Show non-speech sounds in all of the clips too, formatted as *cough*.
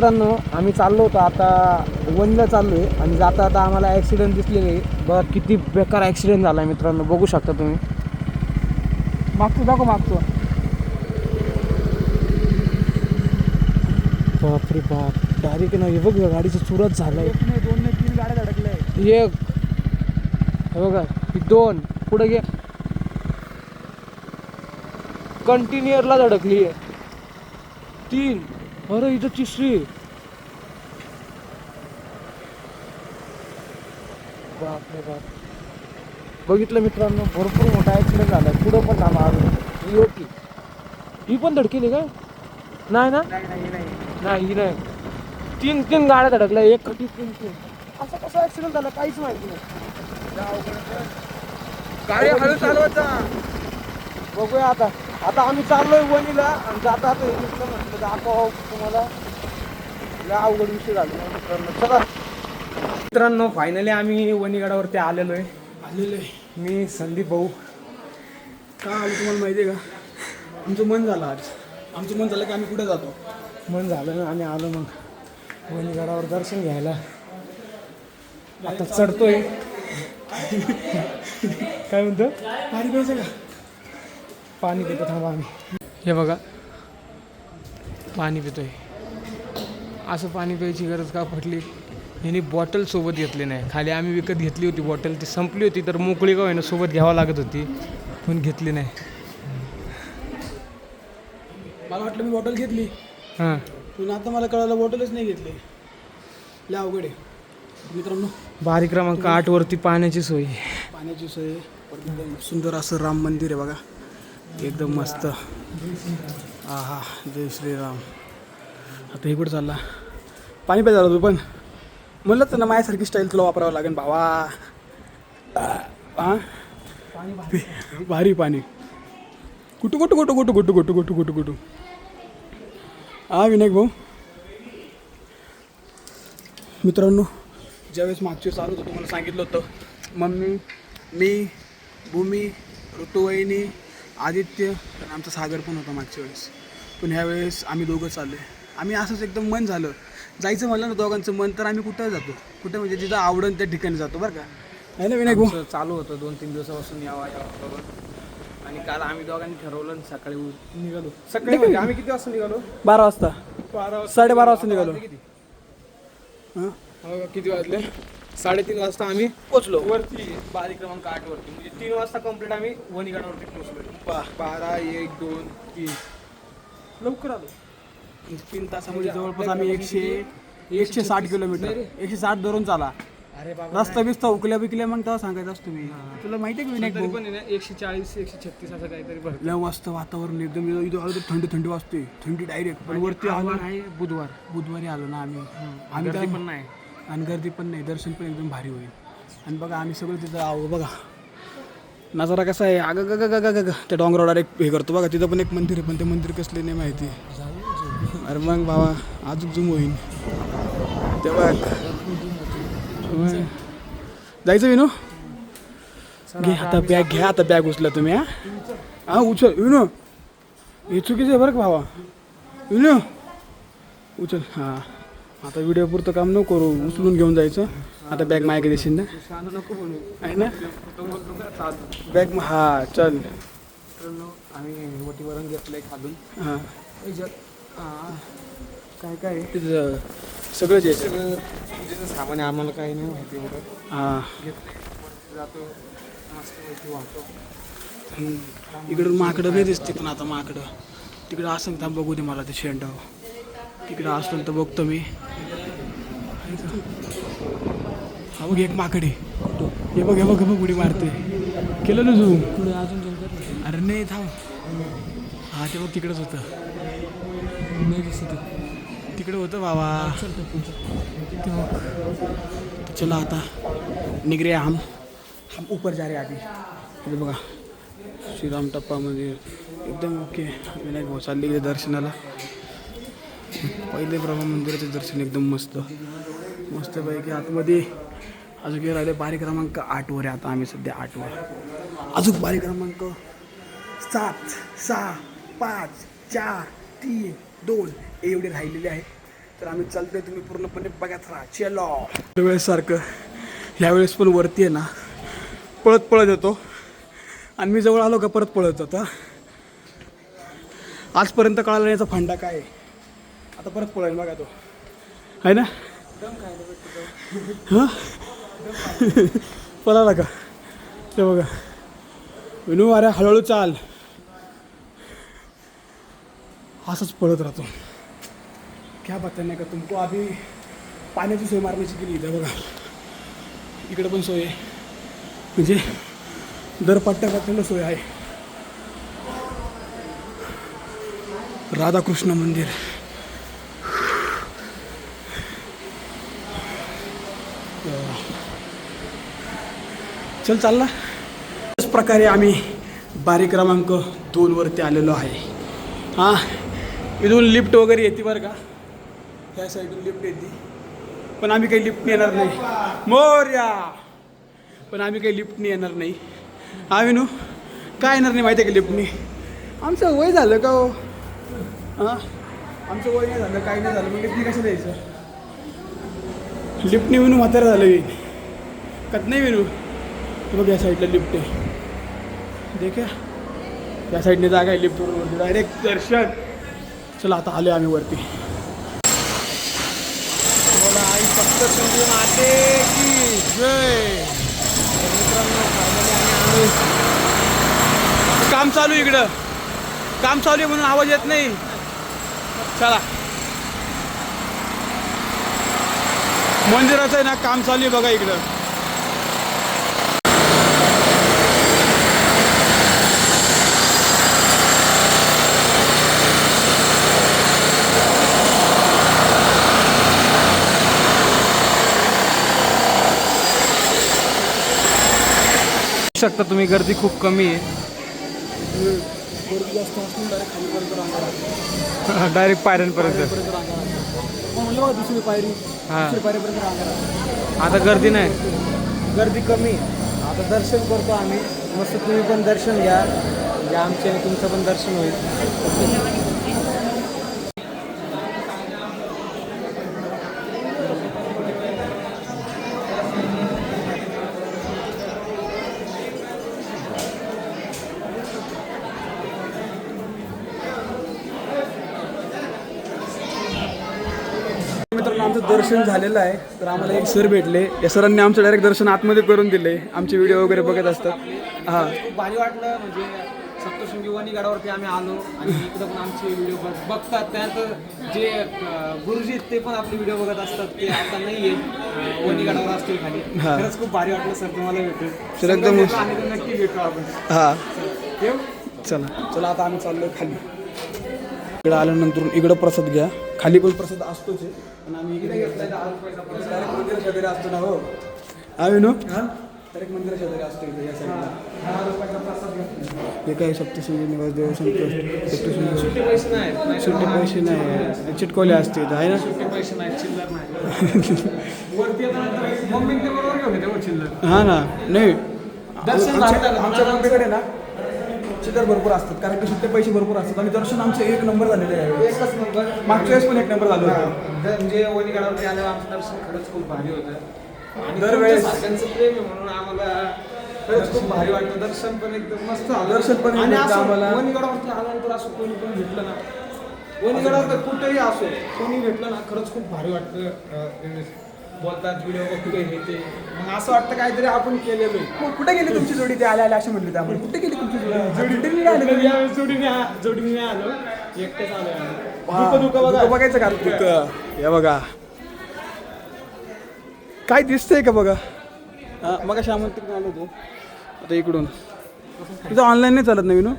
मित्रांनो आम्ही चाललो होतो आता वनला चाललो आहे आणि जाता आता आम्हाला ॲक्सिडेंट दिसलेले आहे. बघा किती बेकार ॲक्सिडेंट झाला आहे मित्रांनो बघू शकता तुम्ही. मागतो दाखव मागतो बापरे बाप डायरेक्ट ना हे बघ गाडीचं चुरत झालंय. दोन ने तीन गाड्या धडकल्या एक. हे बघा ही दोन. पुढे घे. कंटिन्युअरला धडकली आहे तीन. अरे इथं तिसरी. बापरे बाप. बघितलं मित्रांनो भरपूर मोठा ॲक्सिडेंट झाला. पुढं पण अजून. ही होती. ही पण धडकेली काय नाही ना? नाही ही नाही. तीन तीन गाड्या धडकल्या. एक खटी तीन तीन. असं कसं ऍक्सिडेंट झालं? काहीच माहिती नाही. गाडी हळू चालवायचा बघूया आता. आता आम्ही चाललोय वणीला आणि जाता आता हे नुसतं म्हटलं दाखव तुम्हाला लय अवघड विषय झाला. मित्रांनो चला. मित्रांनो फायनली आम्ही वणीगडावरती आलेलो आहे आलेलं आहे मी संदीप भाऊ. का आलं तुम्हाला माहिती आहे का? आमचं मन झालं आज. आमचं मन झालं की आम्ही कुठे जातो? मन झालं ना आम्ही आलो मग वणीगडावर दर्शन घ्यायला. आता चढतोय. काय म्हणतो? पाणी प्यायचं का पाणी पितो थांबा आम्ही. हे बघा पाणी पितोय. असं पाणी प्यायची गरज का पडली यांनी बॉटल सोबत घेतली नाही. खाली आम्ही विकत घेतली होती बॉटल ती संपली होती तर मोकळी का होईना सोबत घ्यावं लागत होती पण घेतली नाही. मला वाटलं मी बॉटल घेतली. हां. पण आता मला कळालं बॉटलच नाही घेतली. लय अवघड आहे. मित्रांनो बारी क्रमांक आठवरती पाण्याची सोय. पाण्याची सोय. परत सुंदर असं राम मंदिर आहे बघा. एकदम मस्त. आहा जय श्रीराम. आता हे कुठं चालला. पाणी प्यायला तू पण. म्हणलं तर ना माझ्यासारखी स्टाईल तुला वापरावं लागेल भावा. हां भारी पाणी. कुठं कुठं कुठं कुठं कुठं कुठं कुठं कुठं कुठं? हा विनायक भाऊ. मित्रांनो ज्यावेळेस मागचे चालू होतं तुम्हाला सांगितलं होतं. मम्मी मी भूमी ऋतुवाहिनी आदित्य आणि आमचा सागर पण होता मागच्या वेळेस. पण ह्यावेळेस आम्ही दोघं चाललो आहे आम्ही असंच एकदम मन झालं. जायचं म्हणलं ना दोघांचं मन तर आम्ही कुठं जातो? कुठं म्हणजे जिथं आवडन त्या ठिकाणी जातो बरं का? आहे ना विनायक भाऊ? चालू होतं दोन तीन दिवसापासून यावा आणि काल आम्ही दोघांनी ठरवलं आणि सकाळी निघालो. सकाळी म्हणजे आम्ही किती वाजता निघालो? बारा वाजता. बारा साडेबारा वाजता निघालो. किती? हां? हो किती वाजले? साडेतीन वाजता आम्ही पोचलो. वरती बारी क्रमांक आठ वरती म्हणजे तीन वाजता कंप्लीट आम्ही वणीगडावरती पोहोचलो बारा एक दोन तीन. लवकर आलो. तीन तासामध्ये जवळपास आम्ही एकशे एकशे साठ किलोमीटर. एकशे साठ धरून चाला. अरे रस्ता बिस्ता उकल्या बिकल्या मग तेव्हा सांगायचं असतो मी. तुला माहिती आहे का विनायक भाऊ? एकशे चाळीस एकशे छत्तीस असं काहीतरी लय मस्त वातावरण एकदम. इथं इथं आलो तर थंडी थंडी वाजते थंडी डायरेक्ट पण वरती आलो आहे बुधवार. बुधवारी आलो ना आम्ही. गर्दी पण नाही. आणि गर्दी पण नाही. दर्शन पण एकदम भारी होईल. आणि बघा आम्ही सगळं तिथं आहो बघा. नजारा कसा आहे? अगं ग ग ग ग ग. त्या डोंगरावर एक हे करतो बघा. तिथं पण एक मंदिर आहे पण ते मंदिर कसले नाही माहिती. अरे मग भावा आजूक जुम होईन. ते बघ. जायचं विनो? घे आता बॅग घ्या आता बॅग उचला तुम्ही हा. हा उचल. विनो हे चुकीचं आहे बरं का भावा विनो उचल. हां. आता व्हिडिओ पुरतं काम नको करू उचलून घेऊन जायचं. आता बॅग माझ्याकडे देशील ना? नको आहे ना? बॅग हा चल. आम्ही वटीवरण घेतलंय खालून हां. काय काय? आहे? तिथं सगळंच आहे सगळं पूजेचं सामान आहे आम्हाला काही नाही माहिती एवढं. हां. जातो मस्त वाहतो. इकडं माकडं नाही दिसते पण आता माकडं. तिकडं असं थांब बघू दे मला ते शेंडाव तिकडं असलं तर बघतो मी. हा बघ एक माकड हे बघ हे बघ बघ उडी मारते. केलं ना झूम पुढे अजून अरे नाही थांब. हा ते बघ तिकडंच होतं. नाही दिसत. तिकडं होतं बाबा. ते बघ. चला आता. निगरे हम. हम ऊपर जा रे अभी हे बघा. श्रीराम टप्पा मंदिर एकदम ओके विनायक भाऊ चालले गेले दर्शनाला. पहिले ब्रह्मा मंदिराचं दर्शन एकदम मस्त. मस्तपैकी आतमध्ये अजून हे राहिले बारीक क्रमांक आठवर आहे. आता आम्ही सध्या आठवर अजून बारीक क्रमांक सात सहा पाच चार तीन दोन एवढे राहिलेले आहे तर आम्ही चालतोय तुम्ही पूर्णपणे बघत राहा चलो. वेळेसारखं ह्यावेळेस पण वरती आहे ना पळत पळत येतो. आणि मी जवळ आलो का परत पळत होता आजपर्यंत कळाला याचा फंडा काय आहे. आता परत पळेल बघा तो. आहे ना? हां? पळाला का? ते बघा. विनू अरे हळूहळू चाल. असंच पळत राहतो. क्या बात नाही का? तुमको आधी पाण्याची सोय मारण्याची केली इथं बघा. इकडे पण सोय आहे. म्हणजे दर पट्ट्या पट्ट्याला सोय आहे. राधाकृष्ण मंदिर. चल चालला. त्याच प्रकारे आम्ही बारी क्रमांक दोनवरती आलेलो आहे. हां इथून लिफ्ट वगैरे येते बरं का? ह्या साईडून लिफ्ट येते. पण आम्ही काही लिफ्टने येणार नाही. मोर्या! पण आम्ही काही लिफ्टने येणार नाही. हा नू काय येणार नाही माहिती आहे का लिफ्टने? आमचं वय झालं का हो? हां? आमचं वय नाही झालं काही नाही झालं. मग लिफ्टने कसं द्यायचं लिफ्टने विनू म्हातारा झालं मी कत नाही विनू. बघ या साईडला लिफ्ट आहे. देखा या. साईडने जागा आहे लिफ्टवर वरती. डायरेक्ट दर्शन. चला आता आले आम्ही वरती. मला आई फक्त तुझी माते की जय. मित्रांनो काम चालू आहे इकडं. काम चालू आहे म्हणून आवाज येत नाही. चला. मंदिराचं आहे ना काम चालू आहे बघा इकडं. शकता तुम्ही गर्दी खूप कमी आहे. *laughs* डायरेक्ट पायऱ्यांपर्यंत. दुसरी पायरी हां. आता गर्दी नाही. गर्दी कमी आहे. आता दर्शन करतो आम्ही. मस्त तुम्ही पण दर्शन घ्या. म्हणजे आमचे आणि तुमचं पण दर्शन होईल. मित्रांनो आमचं दर्शन झालेलं आहे. तर आम्हाला एक सर भेटले. या सरांनी आमचं डायरेक्ट दर्शन आतमध्ये करून दिले. आमचे व्हिडिओ वगैरे बघत असतात. हां. भारी वाटलं. म्हणजे सप्तशृंगी वणी गडावरती आम्ही आलो आणि इकडं पण आमचे व्हिडिओ बघतात. त्यानंतर जे गुरुजी आहेत ते पण आपले व्हिडिओ बघत असतात ते आता नाही आहे वणी गडावर असतील खाली. खरंच खूप भारी वाटलं सर तुम्हाला भेटून. तर नक्की भेटू आपण. हां. चला. चला आता आम्ही चाललोय खाली. इकडं आल्यानंतर इकडं प्रसाद घ्या. खाली पण प्रसाद असतोच आहे. पण आम्ही इकडे घेतलाय डायरेक्ट मंदिर शेजारी असतो ना हो. आम्ही नो डायरेक्ट मंदिर शेजारी असतो इथे या साईडला हे काय सप्तशृंगी निवास देव सप्तशृंगी? पैसे नाही सुट्टे पैसे नाही. चिटकवले असते आहे ना? सुट्टे पैसे नाही. *laughs* चिल्लर. हां ना. नाही. आमच्या ना चिल्लर भरपूर असतात कारण की सुट्टे पैसे भरपूर असतात. आणि दर्शन आमचं एक नंबर झालेलं आहे. यावेळेस. एकच नंबर. मागच्या वेळेस पण एक नंबर झालं होतं. म्हणजे आल्यावर आमचं दर्शन खरंच खूप भारी होतं. आणि दरवेळेस- सारख्यांचं प्रेम आहे म्हणून आम्हाला खरंच खूप भारी वाटतं. दर्शन पण एकदम मस्त झालं. दर्शन पण आणि एकदम असं आम्हाला- वणी गडावरती आल्यानंतर असं कोणी पण भेटलं ना वणी गडावर कुठेही असो कोणी भेटलं ना खरंच खूप भारी वाटतं अं, बोलतात व्हिडिओ बघतोय हे ते. मग असं वाटतं काहीतरी आपण केलेलं आहे. मग कुठे गेली तुमची जोडी? ते आल्या आल्या असे म्हणले त्यामुळे कुठे गेली तुमची जोडी? जोडी नाही आली तुम्ही? जोडीने आ- जोडीने नाही आलो. एकटेच. पहा, दुःख दुःख बघा. दुःख बघायचं का? दुःख हे बघा. काय दिसतंय का बघा? हा, मग अशा तिकडून आलो होतो. आता इकडून. इथं ऑनलाईन नाही चालत नवीन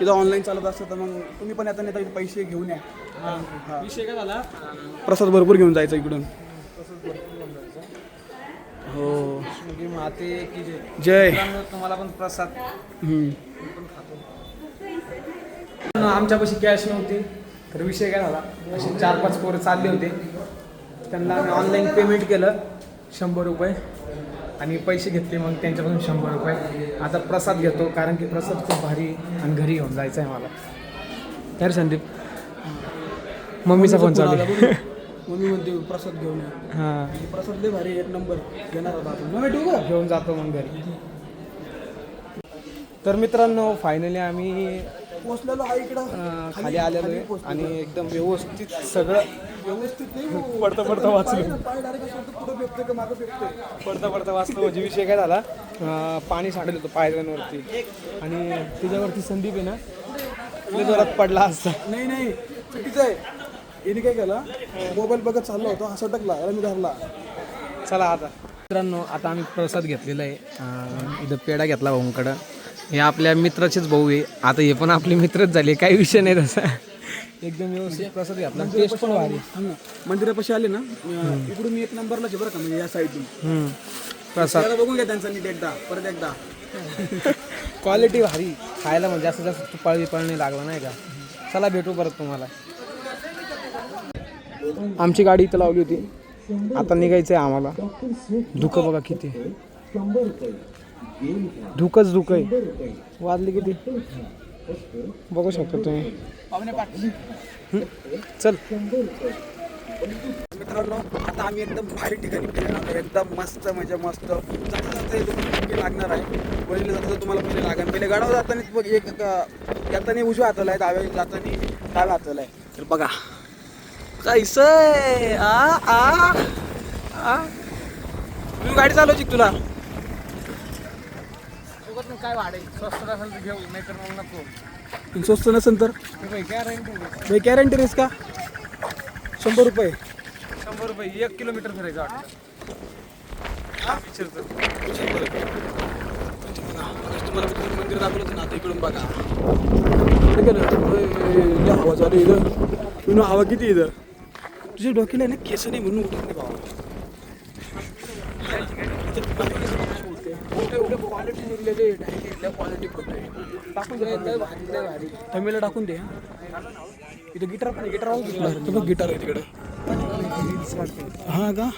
इथं ऑनलाईन चालत असतं तर मग तुम्ही पण आता नाही पैसे घेऊन या. हा. विषय काय झाला? प्रसाद भरपूर घेऊन जायचं इकडून. हो. माते की जय. जय. मित्रांनो, तुम्हाला पण प्रसाद. हम्म. आमच्यापाशी कॅश नव्हती तर विषय काय झाला? असे चार पाच पोरं चालले होते. त्यांना आम्ही ऑनलाईन पेमेंट केलं शंभर रुपये. आणि पैसे घेतले मग त्यांच्यापासून शंभर रुपये. आता प्रसाद घेतो कारण की प्रसाद खूप भारी आणि घरी घेऊन जायचं आहे मला. तर संदीप मम्मीचा फोन चालू आहे. मम्मी म्हणते प्रसाद घेऊन या. हां. आणि प्रसाद लय भारी एक नंबर घेणार होता आपण मग का? घेऊन जातो मग घरी. तर मित्रांनो फायनली आम्ही पोचलेलो हा इकडं. अं, खाली आलेलो आहे आणि एकदम व्यवस्थित सगळं व्यवस्थित नाही हो. पडता पडता वाचलो. पाय डायरेक्ट असं पुढं का मागं पडता पडता वाचलो. म्हणजे विषय काय झाला? अं, पाणी सांडलं होतं पायऱ्यांवरती. आणि त्याच्यावरती संदीप आहे ना लय जोरात पडला असता. नाही नाही. चुकीचं आहे. याने काय केलं? मोबाईल बघत चाललो होतो असं टाकला याला मी धरला. चला आता. मित्रांनो आता आम्ही प्रसाद घेतलेला आहे. इथं पेढा घेतला भाऊंकडं. हे आपल्या मित्राचेच भाऊ आहे. आता हे पण आपले मित्रच झाले काही विषय नाही तसा. एकदम व्यवस्थित प्रसाद घेतला. टेस्ट पण भारी. हा. मंदिरापाशी आले ना इकडून मी एक नंबरलाच आहे बरं का म्हणजे या साईडून. प्रसाद. बघून घ्या त्यांचा नीट एकदा परत एकदा. *laughs* क्वालिटी भारी. खायला म्हणजे जास्त जास्त तुपाळी नाही लागला नाही का? चला भेटू परत तुम्हाला. आमची गाडी इथं लावली होती. आता निघायचं आहे आम्हाला. धुकं बघा किती. धुकंच धुकं आहे. वाजले किती? बघू शकता तुम्ही. चल. मित्रांनो आता आम्ही एकदम भारी ठिकाणी फिरायला आलो एकदम मस्त म्हणजे मस्त. जाता जाता हे लागणार आहे. वडील जाता तुम्हाला पहिले लागेल. पहिले गाडावर जाताना एक एक- येताना उजव्या हाताला आहे डाव्या जाताना डाव्या हाताला आहे. तर बघा कैस आ आ आ. तू गाडी चालवची तुला? काय वाढेल स्वस्त असेल तर घेऊ नाही तर मग नको. पण स्वस्त नसेल तर? भाई गॅरंटी रेस का? शंभर रुपये. शंभर रुपये एक किलोमीटर फिरायचं वाटतं. तुम्हाला मंदिर दाखवलं होतं ना. आता इकडून बघा अरे, लय हवा चालू आहे इथं. तुला हवा किती आहे इथं? तुझ्या डोक्याला आहे ना केस नाही म्हणून उठत नाही बाबा. तमिळला टाकून दे. इथं गिटार पण गिटार गिटार गिटार आहे तिकडे. हा का?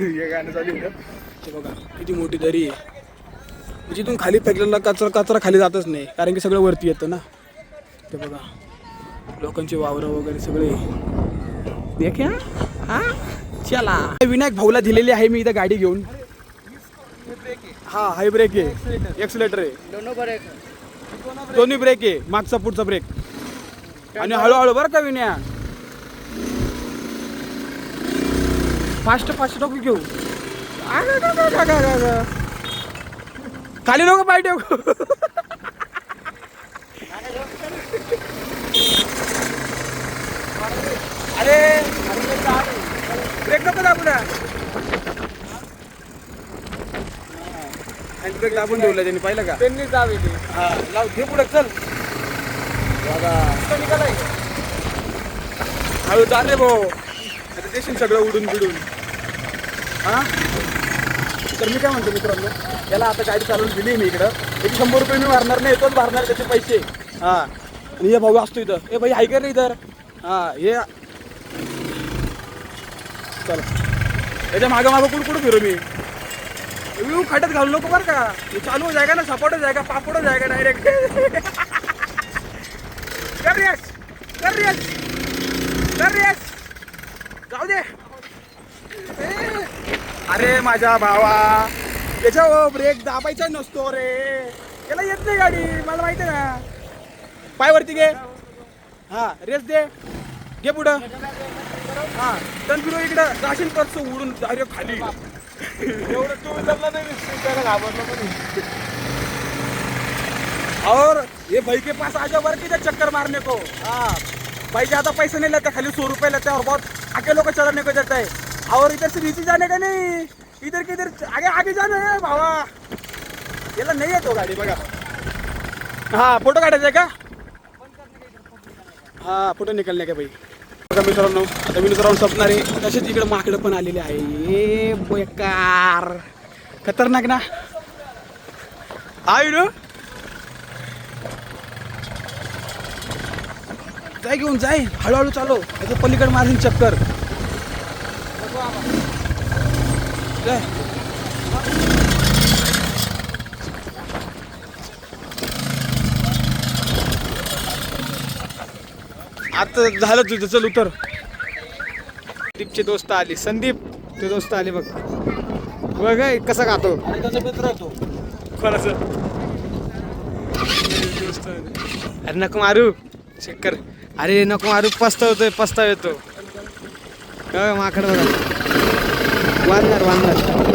हे गाणं चालू आहे इथं. ते बघा किती मोठी दरी आहे. म्हणजे इथून खाली फेकलेला कचरा कचरा खाली जातच नाही कारण की सगळं वरती येतं ना. ते बघा. लोकांची वावरं वगैरे सगळे. देखा हा? चला. विनायक भाऊला दिलेली आहे मी इथं गाडी घेऊन. हा हाय ब्रेक आहे. एक्सिलेटर आहे. दोन्ही ब्रेक आहे. मागचा पुढचा ब्रेक. आणि हळूहळू बरं का विनया? फास्ट फास्ट टाकू घेऊ. खाली नको पाय ठेव. अरे ब्रेक नको दाबू ना. हँड ब्रेक दाबून ठेवला त्यांनी पाहिलं का? त्यांनी जावे ते हा लाव घे पुढे चल. बघा हळू चाल रे भाऊ. आता देशील सगळं उडून बिडून. हा? तर मी काय म्हणतो मित्रांनो याला आता गाडी चालवून दिली मी इकडं. एक शंभर रुपये मी भरणार नाही तोच भरणार त्याचे पैसे. हा. आणि हे भाऊ असतो इथं. ए भाई ऐकर रे हा हे चल. याच्या मागं मागं कुठं कुठं फिरू मी? व्यू खटत घालू नको बरं का. हे चालू जाय का ना सपोर्ट हो का पापडच हो का डायरेक्ट कर रेस कर रेस कर रेस जाऊ दे. अरे माझ्या भावा त्याच्या ब्रेक दाबायचा नसतो रे. त्याला येत नाही गाडी मला माहिती आहे ना. पायवरती घे. हा रेस दे. घे पुढं. हा फिरू इकडं जाशील कसं उडून डायरेक्ट खाली एवढं टू व्हीलरला नाही त्याला घाबरलं पण. और ये भाई के पास आ जाओ बर किधर चक्कर मारने को. हाँ. भाई ज्यादा पैसे नहीं लेता खाली सौ रुपए लेता है और बहुत अकेलों को चलाने को देता है और इधर से नीचे जाने का नहीं? इधर किधर आगे आगे जाना है भावा याला नाही येतो गाडी बघा. हा फोटो काढायचा आहे का. हा फोटो निकलने का भाई. बघा मित्रांनो आता मी मित्रांनो स्वप्नार आहे तसेच इकडे माकडं पण आलेले आहे. ए बेकार. खतरनाक ना? आय आहे जाय घेऊन जाय. हळूहळू चालो त्याचं पलीकडे माझी चक्कर. जाय. आता झालं तुझं चल उतर. संदीपचे दोस्त आले. संदीप ते दोस्त आले बघ. बघ हे कसा खातो? अरे नको मारू. चक्कर अरे नको मारू. पस्ताव येतोय पस्ताव येतो माकड बघा. वाढणार वाढणार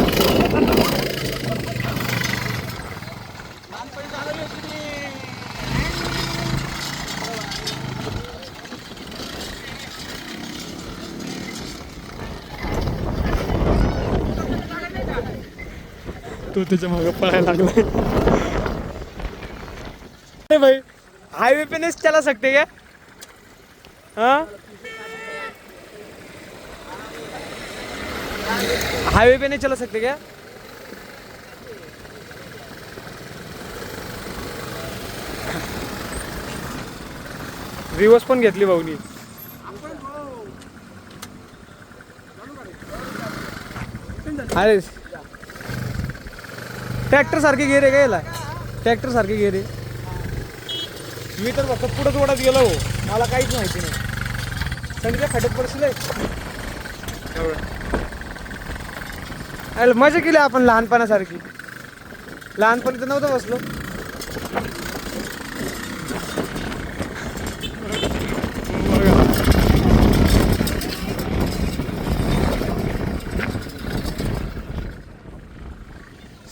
तो त्याच्यामागे पळायला लागला भाई हाईवे पे नहीं चला सकते क्या? हाँ? हाईवे पे नहीं चला सकते क्या? रिवर्स पण घेतली भाऊनी. अरे ट्रॅक्टर सारखे गेरे का याला? ट्रॅक्टर सारखे गेरे. मी तर फक्त पुढंच ओढत गेलो हो. मला काहीच माहिती नाही. संध्या खड्यात पडशील अरे मजा केली आपण लहानपणासारखी. लहानपणी तर नव्हतं बसलो.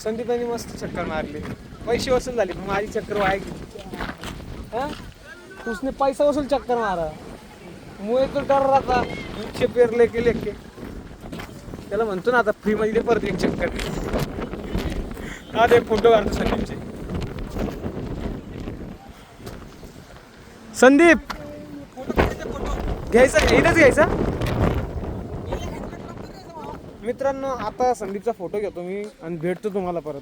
संदीपाने मस्त चक्कर मारली. पैसे वसूल झाले पण माझी चक्कर व्हायची हां? उसने पैसा वसूल चक्कर मारा. मुळे तो डर राहता. नीचे पेर लेके लेके त्याला म्हणतो ना आता फ्रीमध्ये दे परत एक चक्कर. हा ते फोटो काढतो संदीपचे. संदीप! घ्यायचा इथंच घ्यायचा? मित्रांनो आता संदीपचा फोटो घेतो मी आणि भेटतो तुम्हाला परत.